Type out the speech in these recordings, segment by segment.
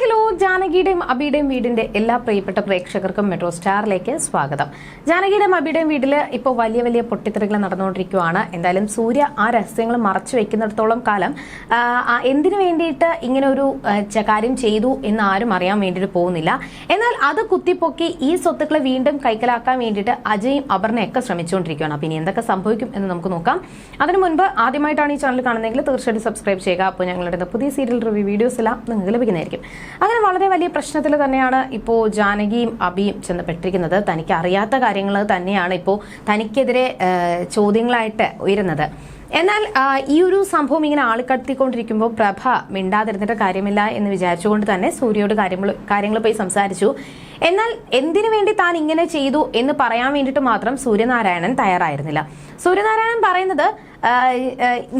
Hello ജാനകിയുടെയും അബിയുടെയും വീടിന്റെ എല്ലാ പ്രിയപ്പെട്ട പ്രേക്ഷകർക്കും മെട്രോ സ്റ്റാറിലേക്ക് സ്വാഗതം. ജാനകിയുടെയും അബിയുടെയും വീട്ടിൽ ഇപ്പോൾ വലിയ വലിയ പൊട്ടിത്തെറികൾ നടന്നുകൊണ്ടിരിക്കുകയാണ് എന്തായാലും സൂര്യ ആ രഹസ്യങ്ങൾ മറച്ചു വെക്കുന്നിടത്തോളം കാലം എന്തിനു വേണ്ടിയിട്ട് ഇങ്ങനെ ഒരു കാര്യം ചെയ്തു എന്ന് ആരും അറിയാൻ വേണ്ടിയിട്ട് പോകുന്നില്ല. എന്നാൽ അത് കുത്തിപ്പൊക്കി ഈ സ്വത്തുക്കളെ വീണ്ടും കൈക്കലാക്കാൻ വേണ്ടിയിട്ട് അജയും അപർണയൊക്കെ ശ്രമിച്ചുകൊണ്ടിരിക്കുകയാണ് അപ്പോൾ ഇനി എന്തൊക്കെ സംഭവിക്കും എന്ന് നമുക്ക് നോക്കാം. അതിനു മുൻപ് ആദ്യമായിട്ടാണ് ഈ ചാനൽ കാണുന്നതെങ്കിൽ തീർച്ചയായിട്ടും സബ്സ്ക്രൈബ് ചെയ്യുക. അപ്പോൾ ഞങ്ങളുടെ പുതിയ സീരിയൽ റിവ്യൂ വീഡിയോസ് എല്ലാം നിങ്ങൾക്ക് ലഭിക്കുന്നതായിരിക്കും. അങ്ങനെ വളരെ വലിയ പ്രശ്നത്തിൽ തന്നെയാണ് ഇപ്പോൾ ജാനകിയും അബിയും ചെന്ന് പെട്ടിരിക്കുന്നത് തനിക്ക് അറിയാത്ത കാര്യങ്ങൾ തന്നെയാണ് ഇപ്പോൾ തനിക്കെതിരെ ചോദ്യങ്ങളായിട്ട് ഉയരുന്നത്. എന്നാൽ ഈ ഒരു സംഭവം ഇങ്ങനെ ആളിക്കടത്തിക്കൊണ്ടിരിക്കുമ്പോൾ പ്രഭ മിണ്ടാതിരുന്നിട്ട് കാര്യമില്ല എന്ന് വിചാരിച്ചുകൊണ്ട് തന്നെ സൂര്യയോട് കാര്യങ്ങൾ കാര്യങ്ങൾ പോയി സംസാരിച്ചു. എന്നാൽ എന്തിനു വേണ്ടി താൻ ഇങ്ങനെ ചെയ്തു എന്ന് പറയാൻ വേണ്ടിയിട്ട് മാത്രം സൂര്യനാരായണൻ തയ്യാറായിരുന്നില്ല. സൂര്യനാരായണൻ പറയുന്നത്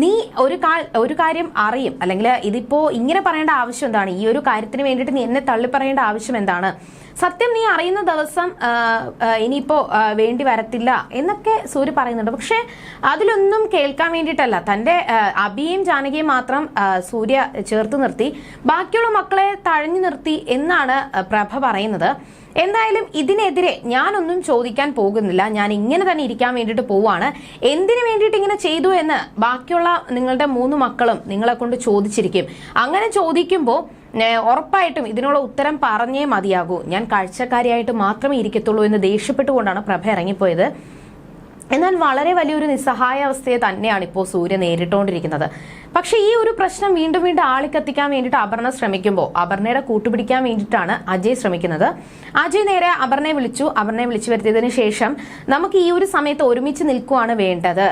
നീ ഒരു ഒരു കാര്യം അറിയും. അല്ലെങ്കിൽ ഇതിപ്പോ ഇങ്ങനെ പറയേണ്ട ആവശ്യം എന്താണ്? ഈ ഒരു കാര്യത്തിന് വേണ്ടിയിട്ട് നീ എന്നെ തള്ളി പറയേണ്ട ആവശ്യം എന്താണ്? സത്യം നീ അറിയുന്ന ദിവസം ഇനിയിപ്പോ വേണ്ടി വരത്തില്ല എന്നൊക്കെ സൂര്യ പറയുന്നുണ്ട്. പക്ഷെ അതിലൊന്നും കേൾക്കാൻ വേണ്ടിയിട്ടല്ല. തന്റെ അബിയും ജാനകിയും മാത്രം സൂര്യ ചേർത്ത് നിർത്തി. ബാക്കിയുള്ള മക്കളെ തഴഞ്ഞു നിർത്തി എന്നാണ് പ്രഭ പറയുന്നത്. എന്തായാലും ഇതിനെതിരെ ഞാനൊന്നും ചോദിക്കാൻ പോകുന്നില്ല. ഞാൻ ഇങ്ങനെ തന്നെ ഇരിക്കാൻ വേണ്ടിയിട്ട് പോവാണ്. എന്തിനു വേണ്ടിയിട്ട് ഇങ്ങനെ ചെയ്തു എന്ന് ബാക്കിയുള്ള നിങ്ങളുടെ മൂന്ന് മക്കളും നിങ്ങളെ കൊണ്ട് ചോദിച്ചിരിക്കും. അങ്ങനെ ചോദിക്കുമ്പോൾ ഉറപ്പായിട്ടും ഇതിനുള്ള ഉത്തരം പറഞ്ഞേ മതിയാകൂ. ഞാൻ കാഴ്ചക്കാരിയായിട്ട് മാത്രമേ ഇരിക്കത്തുള്ളൂ എന്ന് ദേഷ്യപ്പെട്ടുകൊണ്ടാണ് പ്രഭ ഇറങ്ങിപ്പോയത്. എന്നാൽ വളരെ വലിയൊരു നിസ്സഹായ അവസ്ഥയെ തന്നെയാണ് ഇപ്പോൾ സൂര്യ നേരിട്ടുകൊണ്ടിരിക്കുന്നത് പക്ഷേ ഈ ഒരു പ്രശ്നം വീണ്ടും വീണ്ടും ആളിക്കത്തിക്കാൻ വേണ്ടിയിട്ട് അപർണ ശ്രമിക്കുമ്പോൾ അപർണയുടെ കൂട്ടുപിടിക്കാൻ വേണ്ടിയിട്ടാണ് അജയ് ശ്രമിക്കുന്നത്. അജയ് നേരെ അപർണയെ വിളിച്ചു. അപർണയെ വിളിച്ചു വരുത്തിയതിനു ശേഷം നമുക്ക് ഈ ഒരു സമയത്ത് ഒരുമിച്ച് നിൽക്കുവാണ് വേണ്ടത്.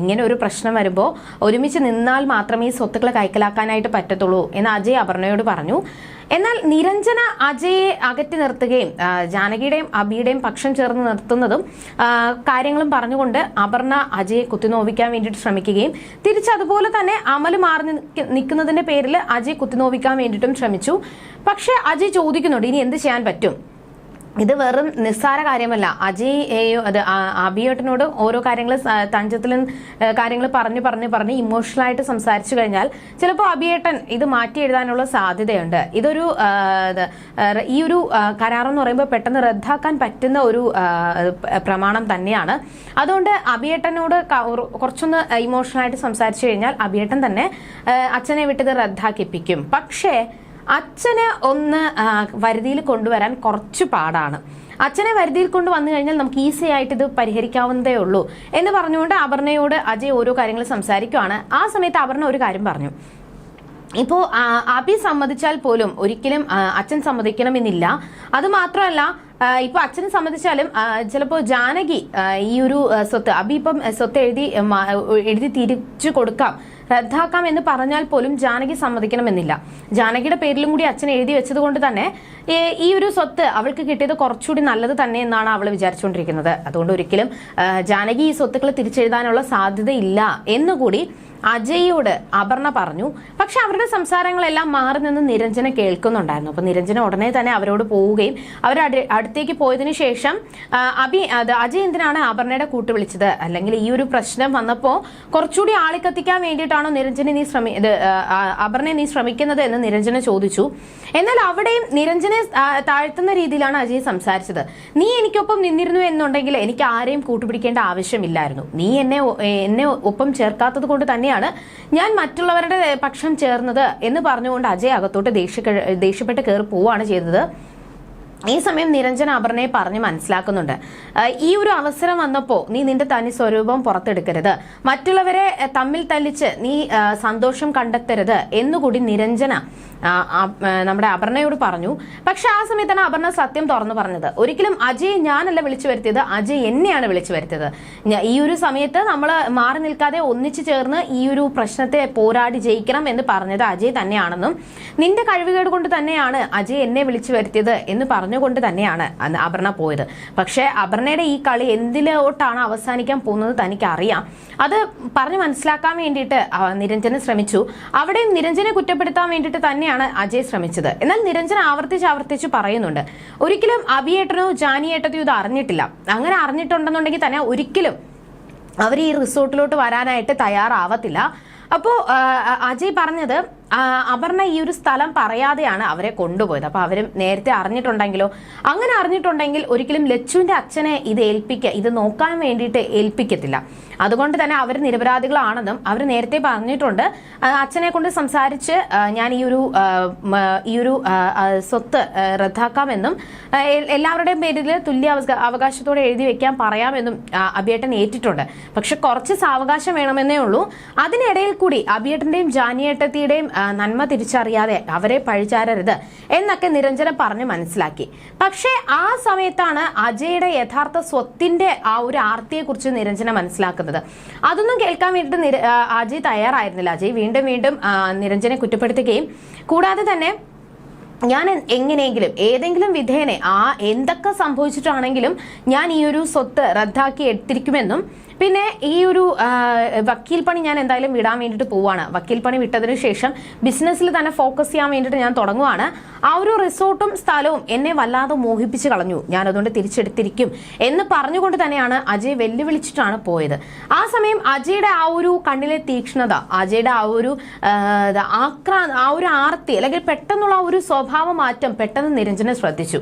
ഇങ്ങനെ ഒരു പ്രശ്നം വരുമ്പോൾ ഒരുമിച്ച് നിന്നാൽ മാത്രമേ സ്വത്തുക്കളെ കൈക്കലാക്കാനായിട്ട് പറ്റത്തുള്ളൂ എന്ന് അജയ് അപർണയോട് പറഞ്ഞു. എന്നാൽ നിരഞ്ജന അജയെ അകറ്റി നിർത്തുകയും ജാനകിയുടെയും അബിയുടെയും പക്ഷം ചേർന്ന് നിർത്തുന്നതും കാര്യങ്ങളും പറഞ്ഞുകൊണ്ട് അപർണ അജയെ കുത്തിനോവിക്കാൻ വേണ്ടിയിട്ട് ശ്രമിക്കുകയും തിരിച്ചതുപോലെ തന്നെ അമൽ മാറി നിൽക്കുന്നതിന്റെ പേരിൽ അജയ് കുത്തിനോവിക്കാൻ വേണ്ടിയിട്ടും ശ്രമിച്ചു. പക്ഷെ അജയ് ചോദിക്കുന്നുണ്ട് ഇനി എന്ത് ചെയ്യാൻ പറ്റും? ഇത് വെറും നിസ്സാര കാര്യമല്ല. അജയ് അത് അബിയേട്ടനോട് ഓരോ കാര്യങ്ങൾ തഞ്ചത്തിലും കാര്യങ്ങൾ പറഞ്ഞു പറഞ്ഞു പറഞ്ഞ് ഇമോഷണൽ ആയിട്ട് സംസാരിച്ചു കഴിഞ്ഞാൽ ചിലപ്പോൾ അബിയേട്ടൻ ഇത് മാറ്റി എഴുതാനുള്ള സാധ്യതയുണ്ട്. ഇതൊരു ഈ ഒരു കരാറെന്ന് പറയുമ്പോൾ പെട്ടെന്ന് റദ്ദാക്കാൻ പറ്റുന്ന ഒരു പ്രമാണം തന്നെയാണ്. അതുകൊണ്ട് അബിയേട്ടനോട് കുറച്ചൊന്ന് ഇമോഷണൽ ആയിട്ട് സംസാരിച്ചു കഴിഞ്ഞാൽ അബിയേട്ടൻ തന്നെ അച്ഛനെ വിട്ടത് റദ്ദാക്കിപ്പിക്കും. പക്ഷേ അച്ഛനെ ഒന്ന് വരുതിയിൽ കൊണ്ടുവരാൻ കുറച്ച് പാടാണ്. അച്ഛനെ വരുതിയിൽ കൊണ്ട് വന്നു കഴിഞ്ഞാൽ നമുക്ക് ഈസി ആയിട്ട് ഇത് പരിഹരിക്കാവുന്നതേ ഉള്ളൂ എന്ന് പറഞ്ഞുകൊണ്ട് അപർണയോട് അജയ് ഓരോ കാര്യങ്ങൾ സംസാരിക്കുവാണ്. ആ സമയത്ത് അപർണ ഒരു കാര്യം പറഞ്ഞു. ഇപ്പോ അഭി സമ്മതിച്ചാൽ പോലും ഒരിക്കലും അച്ഛൻ സമ്മതിക്കണമെന്നില്ല. അത് മാത്രമല്ല ഇപ്പൊ അച്ഛൻ സമ്മതിച്ചാലും ചിലപ്പോ ജാനകി ഈ ഒരു സ്വത്ത് അബി ഇപ്പം സ്വത്ത് എഴുതി എഴുതി തിരിച്ചു കൊടുക്കാം. റദ്ദാക്കാം എന്ന് പറഞ്ഞാൽ പോലും ജാനകി സമ്മതിക്കണമെന്നില്ല. ജാനകിയുടെ പേരിലും കൂടി അച്ഛൻ എഴുതി വെച്ചതുകൊണ്ട് തന്നെ ഈ ഒരു സ്വത്ത് അവൾക്ക് കിട്ടിയത് കുറച്ചുകൂടി നല്ലത് തന്നെ എന്നാണ് അവൾ വിചാരിച്ചുകൊണ്ടിരിക്കുന്നത്. അതുകൊണ്ട് ഒരിക്കലും ജാനകി ഈ സ്വത്തുക്കൾ തിരിച്ചെഴുതാനുള്ള സാധ്യതയില്ല എന്നുകൂടി അജയോട് അപർണ പറഞ്ഞു. പക്ഷെ അവരുടെ സംസാരങ്ങളെല്ലാം മാറി നിന്ന് നിരഞ്ജന കേൾക്കുന്നുണ്ടായിരുന്നു. അപ്പൊ നിരഞ്ജന ഉടനെ തന്നെ അവരോട് പോവുകയും അവർ അടുത്തേക്ക് പോയതിനു ശേഷം അഭി അത് അജയ് എന്തിനാണ് അപർണയുടെ കൂട്ട് വിളിച്ചത്? അല്ലെങ്കിൽ ഈ ഒരു പ്രശ്നം വന്നപ്പോ കുറച്ചുകൂടി ആളിക്കത്തിക്കാൻ വേണ്ടിയിട്ടാണോ നിരഞ്ജന നീ ശ്രമി അപർണയെ നീ ശ്രമിക്കുന്നത് എന്ന് നിരഞ്ജന ചോദിച്ചു. എന്നാൽ അവിടെയും നിരഞ്ജനെ താഴ്ത്തുന്ന രീതിയിലാണ് അജയ് സംസാരിച്ചത്. നീ എനിക്കൊപ്പം നിന്നിരുന്നു എന്നുണ്ടെങ്കിൽ എനിക്ക് ആരെയും കൂട്ടുപിടിക്കേണ്ട ആവശ്യമില്ലായിരുന്നു. നീ എന്നെ എന്നെ ഒപ്പം ചേർക്കാത്തത് കൊണ്ട് തന്നെയാണ്. ഞാൻ മറ്റുള്ളവരുടെ പക്ഷം ചേർന്നത് എന്ന് പറഞ്ഞുകൊണ്ട് അജയ് അകത്തോട്ട് ദേഷ്യ ദേഷ്യപ്പെട്ട് കയറി പോവുകയാണ് ചെയ്തത്. ഈ സമയം നിരഞ്ജൻ അപർണയെ പറഞ്ഞ് മനസ്സിലാക്കുന്നുണ്ട്. ഈ ഒരു അവസരം വന്നപ്പോ നീ നിന്റെ തനി സ്വരൂപം പുറത്തെടുക്കരുത്. മറ്റുള്ളവരെ തമ്മിൽ തല്ലിച്ച് നീ സന്തോഷം കണ്ടെത്തരുത് എന്നുകൂടി നിരഞ്ജന നമ്മുടെ അപർണയോട് പറഞ്ഞു. പക്ഷെ ആ സമയത്താണ് അപർണ സത്യം തുറന്നു പറഞ്ഞത്. ഒരിക്കലും അജയ് ഞാനല്ല വിളിച്ചു വരുത്തിയത് അജയ് എന്നെയാണ് വിളിച്ചു വരുത്തിയത്. ഈ ഒരു സമയത്ത് നമ്മൾ മാറി നിൽക്കാതെ ഒന്നിച്ചു ചേർന്ന് ഈ ഒരു പ്രശ്നത്തെ പോരാടി ജയിക്കണം എന്ന് പറഞ്ഞത് അജയ് തന്നെയാണെന്നും നിന്റെ കഴിവുകേട് കൊണ്ട് തന്നെയാണ് അജയ് എന്നെ വിളിച്ചു വരുത്തിയത് എന്ന് പറഞ്ഞുകൊണ്ട് തന്നെയാണ് അപർണ പോയത്. പക്ഷെ അപർണയുടെ ഈ കളി എന്തിലോട്ടാണ് അവസാനിക്കാൻ പോകുന്നത് തനിക്ക് അറിയാം അത് പറഞ്ഞു മനസ്സിലാക്കാൻ വേണ്ടിയിട്ട് നിരഞ്ജന് ശ്രമിച്ചു. അവിടെയും നിരഞ്ജനെ കുറ്റപ്പെടുത്താൻ വേണ്ടിയിട്ട് തന്നെയാണ് അജയ് ശ്രമിച്ചത്. എന്നാൽ നിരഞ്ജൻ ആവർത്തിച്ച് ആവർത്തിച്ച് പറയുന്നുണ്ട്. ഒരിക്കലും അബിയേട്ടനോ ജാനിയേട്ടനോ ഇത് അറിഞ്ഞിട്ടില്ല. അങ്ങനെ അറിഞ്ഞിട്ടുണ്ടെന്നുണ്ടെങ്കിൽ തന്നെ ഒരിക്കലും അവർ ഈ റിസോർട്ടിലോട്ട് വരാനായിട്ട് തയ്യാറാവത്തില്ല. അപ്പോൾ അജയ് പറഞ്ഞത് അപർണ ഈ ഒരു സ്ഥലം പറയാതെയാണ് അവരെ കൊണ്ടുപോയത്. അപ്പൊ അവരും നേരത്തെ അറിഞ്ഞിട്ടുണ്ടെങ്കിലോ അങ്ങനെ അറിഞ്ഞിട്ടുണ്ടെങ്കിൽ ഒരിക്കലും ലച്ചുവിന്റെ അച്ഛനെ ഇത് ഏൽപ്പിക്കുക ഇത് നോക്കാൻ വേണ്ടിയിട്ട് ഏൽപ്പിക്കത്തില്ല. അതുകൊണ്ട് തന്നെ അവർ നിരപരാധികളാണെന്നും അവർ നേരത്തെ പറഞ്ഞിട്ടുണ്ട്. അച്ഛനെ കൊണ്ട് സംസാരിച്ച് ഞാൻ ഈ ഒരു ഈ ഒരു സ്വത്ത് റദ്ദാക്കാമെന്നും എല്ലാവരുടെയും പേരിൽ തുല്യ അവകാശത്തോടെ എഴുതി വെക്കാൻ പറയാമെന്നും അബിയേട്ടൻ ഏറ്റിട്ടുണ്ട്. പക്ഷെ കുറച്ച് സാവകാശം വേണമെന്നേ ഉള്ളൂ. അതിനിടയിൽ കൂടി അബിയേട്ടന്റെയും ജാനിയേട്ടത്തിയുടെയും നന്മ തിരിച്ചറിയാതെ അവരെ പഴിചാരരുത് എന്നൊക്കെ നിരഞ്ജനം പറഞ്ഞ് മനസ്സിലാക്കി. പക്ഷേ ആ സമയത്താണ് അജയുടെ യഥാർത്ഥ സ്വത്തിന്റെ ആ ഒരു ആർത്തിയെ കുറിച്ച് നിരഞ്ജന മനസ്സിലാക്കുന്നത്. അതൊന്നും കേൾക്കാൻ വേണ്ടിയിട്ട് അജയ് തയ്യാറായിരുന്നില്ല. അജയ് വീണ്ടും വീണ്ടും നിരഞ്ജനെ കുറ്റപ്പെടുത്തുകയും കൂടാതെ തന്നെ ഞാൻ എങ്ങനെയെങ്കിലും ഏതെങ്കിലും വിധേനെ ആ എന്തൊക്കെ സംഭവിച്ചിട്ടാണെങ്കിലും ഞാൻ ഈ ഒരു സ്വത്ത് റദ്ദാക്കി എടുത്തിരിക്കുമെന്നും പിന്നെ ഈ ഒരു വക്കീൽ പണി ഞാൻ എന്തായാലും വിടാൻ വേണ്ടിയിട്ട് പോവാണ്. വക്കീൽ പണി വിട്ടതിന് ശേഷം ബിസിനസ്സിൽ തന്നെ ഫോക്കസ് ചെയ്യാൻ വേണ്ടിയിട്ട് ഞാൻ തുടങ്ങുവാണ്. ആ ഒരു റിസോർട്ടും സ്ഥലവും എന്നെ വല്ലാതെ മോഹിപ്പിച്ച് കളഞ്ഞു. ഞാൻ അതുകൊണ്ട് തിരിച്ചെടുത്തിരിക്കും എന്ന് പറഞ്ഞുകൊണ്ട് തന്നെയാണ് അജയ് വെല്ലുവിളിച്ചിട്ടാണ് പോയത്. ആ സമയം അജയുടെ ആ ഒരു കണ്ണിലെ തീക്ഷ്ണത അജയുടെ ആ ഒരു ആക്രാ ആ ഒരു ആർത്തി അല്ലെങ്കിൽ പെട്ടെന്നുള്ള ആ ഒരു സ്വഭാവ മാറ്റം പെട്ടെന്ന് നിരഞ്ജനെ ശ്രദ്ധിച്ചു.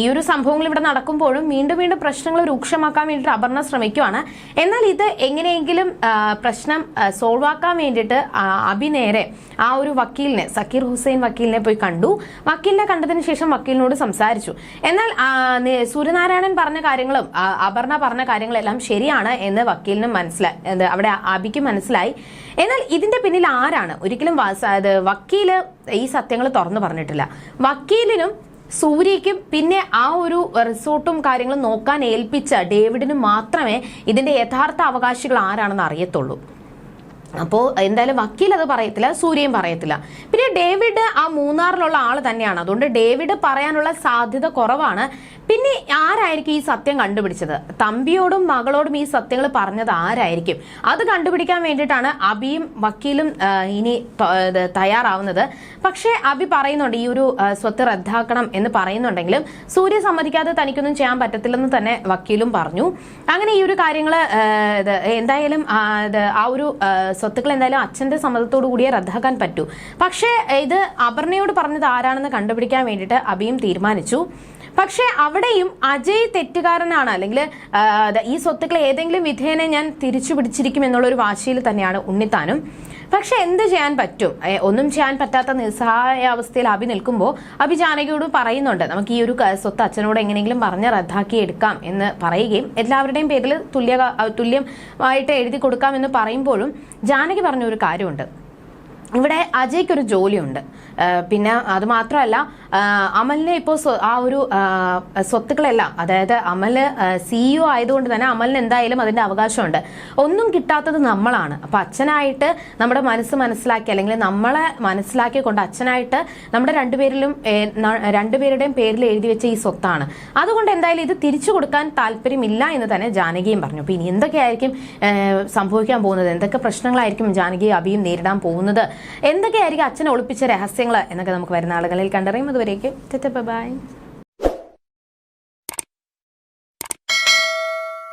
ഈ ഒരു സംഭവങ്ങൾ ഇവിടെ നടക്കുമ്പോഴും വീണ്ടും വീണ്ടും പ്രശ്നങ്ങൾ രൂക്ഷമാക്കാൻ വേണ്ടിയിട്ട് അപർണ ശ്രമിക്കുവാണ്. എന്നാൽ ഇത് എങ്ങനെയെങ്കിലും പ്രശ്നം സോൾവ് ആക്കാൻ വേണ്ടിയിട്ട് അഭിനേരെ ആ ഒരു വക്കീലിനെ സക്കീർ ഹുസൈൻ വക്കീലിനെ പോയി കണ്ടു. വക്കീലിനെ കണ്ടതിന് ശേഷം വക്കീലിനോട് സംസാരിച്ചു. എന്നാൽ സൂര്യനാരായണൻ പറഞ്ഞ കാര്യങ്ങളും അപർണ പറഞ്ഞ കാര്യങ്ങളെല്ലാം ശരിയാണ് എന്ന് വക്കീലിനും മനസ്സിലായി അവിടെ അബിക്ക് മനസ്സിലായി. എന്നാൽ ഇതിന്റെ പിന്നിൽ ആരാണ്? ഒരിക്കലും വക്കീൽ ഈ സത്യങ്ങൾ തുറന്നു പറഞ്ഞിട്ടില്ല. വക്കീലിനും സൂര്യയ്ക്കും പിന്നെ ആ ഒരു റിസോർട്ടും കാര്യങ്ങളും നോക്കാൻ ഏൽപ്പിച്ച ഡേവിഡിനും മാത്രമേ ഇതിന്റെ യഥാർത്ഥ അവകാശികൾ ആരാണെന്ന് അറിയത്തുള്ളൂ. അപ്പോൾ എന്തായാലും വക്കീൽ അത് പറയത്തില്ല സൂര്യയും പറയത്തില്ല. പിന്നെ ഡേവിഡ് ആ മൂന്നാറിലുള്ള ആൾ തന്നെയാണ്. അതുകൊണ്ട് ഡേവിഡ് പറയാനുള്ള സാധ്യത കുറവാണ്. പിന്നെ ആരായിരിക്കും ഈ സത്യം കണ്ടുപിടിച്ചത്? തമ്പിയോടും മകളോടും ഈ സത്യങ്ങൾ പറഞ്ഞത് ആരായിരിക്കും? അത് കണ്ടുപിടിക്കാൻ വേണ്ടിയിട്ടാണ് അബിയും വക്കീലും ഇനി തയ്യാറാവുന്നത്. പക്ഷേ അബി പറയുന്നുണ്ട് ഈ ഒരു സ്വത്ത് റദ്ദാക്കണം എന്ന് പറയുന്നുണ്ടെങ്കിലും സൂര്യ സമ്മതിക്കാതെ തനിക്കൊന്നും ചെയ്യാൻ പറ്റത്തില്ലെന്ന് തന്നെ വക്കീലും പറഞ്ഞു. അങ്ങനെ ഈ ഒരു കാര്യങ്ങൾ എന്തായാലും ആ, ഒരു സ്വത്തുക്കൾ എന്തായാലും അച്ഛന്റെ സമ്മതത്തോടു കൂടിയേ റദ്ദാക്കാൻ പറ്റൂ. പക്ഷേ ഇത് അപർണയോട് പറഞ്ഞത് ആരാണെന്ന് കണ്ടുപിടിക്കാൻ വേണ്ടിയിട്ട് അബിയും തീരുമാനിച്ചു. പക്ഷേ അവിടെയും അജയ് തെറ്റുകാരനാണ്. അല്ലെങ്കിൽ ഈ സ്വത്തുക്കൾ ഏതെങ്കിലും വിധേയനെ ഞാൻ തിരിച്ചു പിടിച്ചിരിക്കും എന്നുള്ള ഒരു വാശിയിൽ തന്നെയാണ് ഉണ്ണിത്താനും. പക്ഷെ എന്ത് ചെയ്യാൻ പറ്റും? ഒന്നും ചെയ്യാൻ പറ്റാത്ത നിസ്സഹായ അവസ്ഥയിൽ അഭി നിൽക്കുമ്പോൾ അഭി ജാനകിയോട് പറയുന്നുണ്ട് നമുക്ക് ഈ ഒരു സ്വത്ത് അച്ഛനോട് എങ്ങനെയെങ്കിലും പറഞ്ഞ് റദ്ദാക്കി എടുക്കാം എന്ന് പറയുകയും എല്ലാവരുടെയും പേരിൽ തുല്യ തുല്യമായിട്ട് എഴുതി കൊടുക്കാം എന്ന് പറയുമ്പോഴും ജാനകി പറഞ്ഞ ഒരു കാര്യമുണ്ട്. ഇവിടെ അജയ്ക്ക് ഒരു ജോലിയുണ്ട് പിന്നെ അത് മാത്രമല്ല അമലിനെ ഇപ്പോൾ ആ ഒരു സ്വത്തുക്കളെല്ലാം അതായത് അമൽ സിഇഒ ആയതുകൊണ്ട് തന്നെ അമലിന് എന്തായാലും അതിന്റെ അവകാശമുണ്ട്. ഒന്നും കിട്ടാത്തത് നമ്മളാണ്. അപ്പൊ അച്ഛനായിട്ട് നമ്മുടെ മനസ്സ് മനസ്സിലാക്കി അല്ലെങ്കിൽ നമ്മളെ മനസ്സിലാക്കി കൊണ്ട് അച്ഛനായിട്ട് നമ്മുടെ രണ്ടുപേരിലും രണ്ടുപേരുടെയും പേരിൽ എഴുതി വെച്ച ഈ സ്വത്താണ്. അതുകൊണ്ട് എന്തായാലും ഇത് തിരിച്ചു കൊടുക്കാൻ താല്പര്യമില്ല എന്ന് തന്നെ ജാനകിയും പറഞ്ഞു. അപ്പൊ ഇനി എന്തൊക്കെയായിരിക്കും സംഭവിക്കാൻ പോകുന്നത്? എന്തൊക്കെ പ്രശ്നങ്ങളായിരിക്കും ജാനകി അബിയും നേരിടാൻ പോകുന്നത്? എന്തൊക്കെയായിരിക്കും അച്ഛനെ ഒളിപ്പിച്ച രഹസ്യങ്ങൾ എന്നൊക്കെ നമുക്ക് വരുന്ന ആളുകളിൽ കണ്ടറിയും അതുവരേക്കും ബൈ.